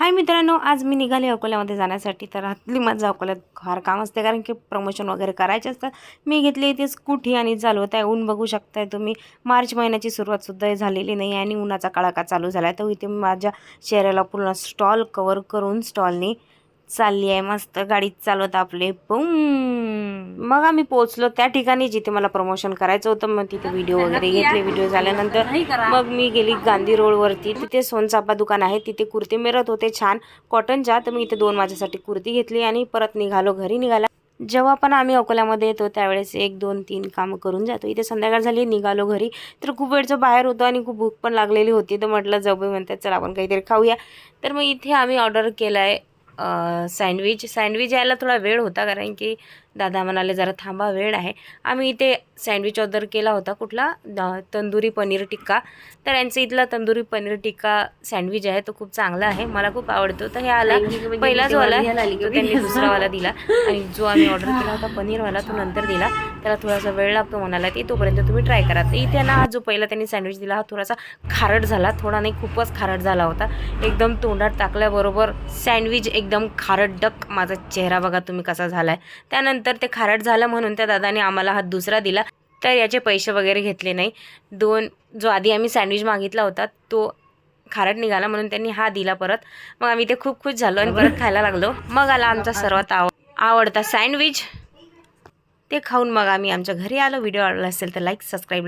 हाय मित्रांनो आज मी निघाले अकोल्यामध्ये जाण्यासाठी. तर हातली माझं अकोल्यात फार काम असते कारण की प्रमोशन वगैरे करायचे असतात. मी घेतली इथे स्कूटी आणि चालवत आहे. ऊन बघू शकताय तुम्ही. मार्च महिन्याची सुरुवातसुद्धा झालेली नाही आहे आणि उन्हाचा कडाका चालू झाला आहे तर इथे माझ्या चेहऱ्याला पूर्ण स्टॉल कवर करून स्टॉलनी चालली आहे मस्त गाडीत चालवत आपले. बुम मग आम्ही पोहोचलो त्या ठिकाणी जिथे मला प्रमोशन करायचं होतं. मग तिथे व्हिडिओ वगैरे घेतले व्हिडिओ झाल्यानंतर. मग मी गेली गांधी रोडवरती तिथे सोनचापा दुकान आहे. तिथे कुर्ती मिळत होते छान. कॉटनच्या तर मी इथे दोन माझ्यासाठी कुर्ती घेतली आणि परत निघालो घरी निघाला. जेव्हा पण आम्ही अकोल्यामध्ये येतो त्यावेळेस एक दोन तीन कामं करून जातो. इथे संध्याकाळ झाली निघालो घरी. तर खूप वेळचं बाहेर होतो आणि खूप भूक पण लागलेली होती. तर म्हटलं जबे म्हणतात चला आपण काहीतरी खाऊया. तर मग इथे आम्ही ऑर्डर केलं आहे सँडविच सँडविच यायला थोडा वेळ होता कारण की दादा म्हणाले जरा थांबा वेळ आहे. आम्ही इथे सँडविच ऑर्डर केला होता कुठला? तंदुरी पनीर टिक्का. तर यांचं इथला तंदुरी पनीर टिक्का सँडविच आहे तो खूप चांगला आहे मला खूप आवडतो. तर हे आला पहिला जो आला तो त्यांनी दुसरावाला दिला. आणि जो आम्ही ऑर्डर केला होता पनीरवाला तो नंतर दिला. त्याला थोडासा वेळ लागतो म्हणाला की तोपर्यंत तुम्ही ट्राय करा. तर इथे ना हा जो पहिला त्यांनी सँडविच दिला हा थोडासा खारट झाला. थोडा नाही खूपच खारट झाला होता. एकदम तोंडात टाकल्याबरोबर सँडविच एकदम खारटडक माझा चेहरा बघा तुम्ही कसा झाला आहे त्यानंतर ते खारट झालं म्हणून त्या दादाने आम्हाला हा दुसरा दिला. तर याचे पैसे वगैरे घेतले नाही. दोन जो आधी आम्ही सँडविच मागितला होता तो खारट निघाला म्हणून त्यांनी हा दिला परत. मग आम्ही ते खूप खुश झालो आणि परत खायला लागलो. मग आला आमचा सर्वात आव आवडता सँडविच ते खाऊन मग आम्ही आमच्या घरी आलो. व्हिडिओ आवडला असेल तर लाईक सबस्क्राईब